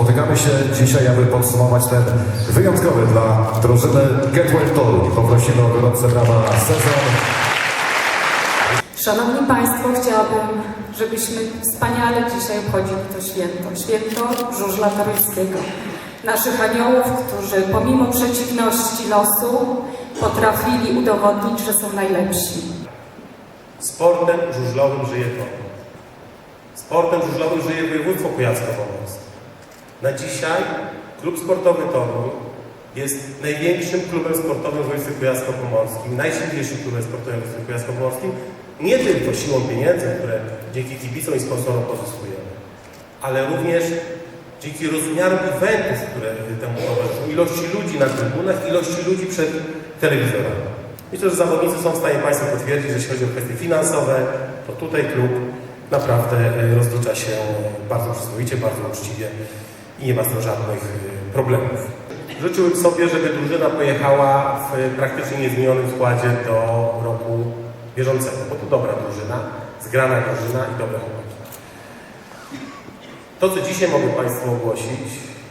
spotykamy się dzisiaj, aby podsumować ten wyjątkowy dla drużyny Getwell Toru. Poprosimy o gorące brawa sezon. Szanowni Państwo, chciałabym, żebyśmy wspaniale dzisiaj obchodzili to święto. Święto żużla toruńskiego. Naszych aniołów, którzy pomimo przeciwności losu potrafili udowodnić, że są najlepsi. Sportem żużlowym żyje Toruń. Sportem żużlowym żyje województwo kujawsko-pomorskie. Na dzisiaj klub sportowy Toruń jest największym klubem sportowym w województwie kujawsko-pomorskim, najsilniejszym klubem sportowym w województwie kujawsko-pomorskim, nie tylko siłą pieniędzy, które dzięki kibicom i sponsorom pozyskujemy, ale również dzięki rozmiaru eventów, które temu towarzyszą, ilości ludzi na trybunach, ilości ludzi przed telewizorami. Myślę, że zawodnicy są w stanie Państwo potwierdzić, że jeśli chodzi o kwestie finansowe, to tutaj klub naprawdę e, rozlicza się bardzo przyzwoicie, bardzo uczciwie i nie ma z tym żadnych e, problemów. Życzyłbym sobie, żeby drużyna pojechała w praktycznie niezmienionym składzie do roku bieżącego, bo to dobra drużyna, zgrana drużyna i dobre chłopaki. To, co dzisiaj mogę Państwu ogłosić,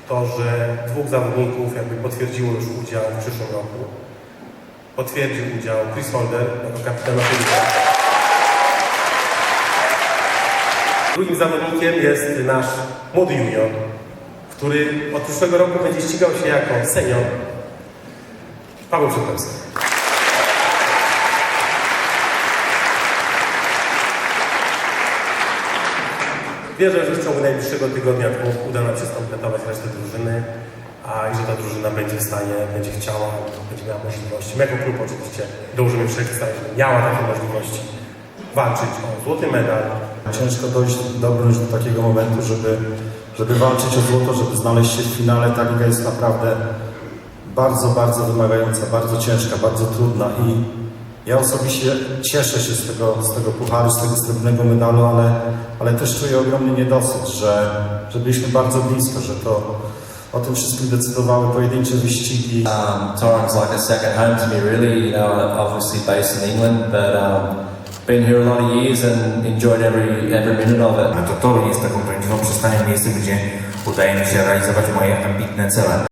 to, że dwóch zawodników jakby potwierdziło już udział w przyszłym roku. Potwierdził udział Chris Holder jako kapitan Filipa. Drugim zawodnikiem jest nasz młody junior, który od przyszłego roku będzie ścigał się jako senior Paweł Szukowski. Wierzę, że w ciągu najbliższego tygodnia uda nam się skompletować resztę drużyny, a i że ta drużyna będzie w stanie, będzie chciała, będzie miała możliwości. My jako klub oczywiście dążymy wszelkie stanie, żeby miała takie możliwości walczyć o złoty medal, Ciężko dojść, dobrnąć do takiego momentu, żeby, żeby walczyć o złoto, żeby znaleźć się w finale. Ta liga jest naprawdę bardzo, bardzo wymagająca, bardzo ciężka, bardzo trudna i ja osobiście cieszę się z tego, z tego pucharu, z tego srebrnego medalu, ale, ale też czuję ogromny niedosyt, że, że byliśmy bardzo blisko, że to o tym wszystkim decydowały pojedyncze wyścigi. Um, Torrang's like a second home to me, really. You know, obviously based in England, but um, been here a lot of years and enjoyed every every minute of it. To Toruń jest taką prawdziwą przystanią, miejscem, gdzie udaje mi się realizować moje ambitne cele.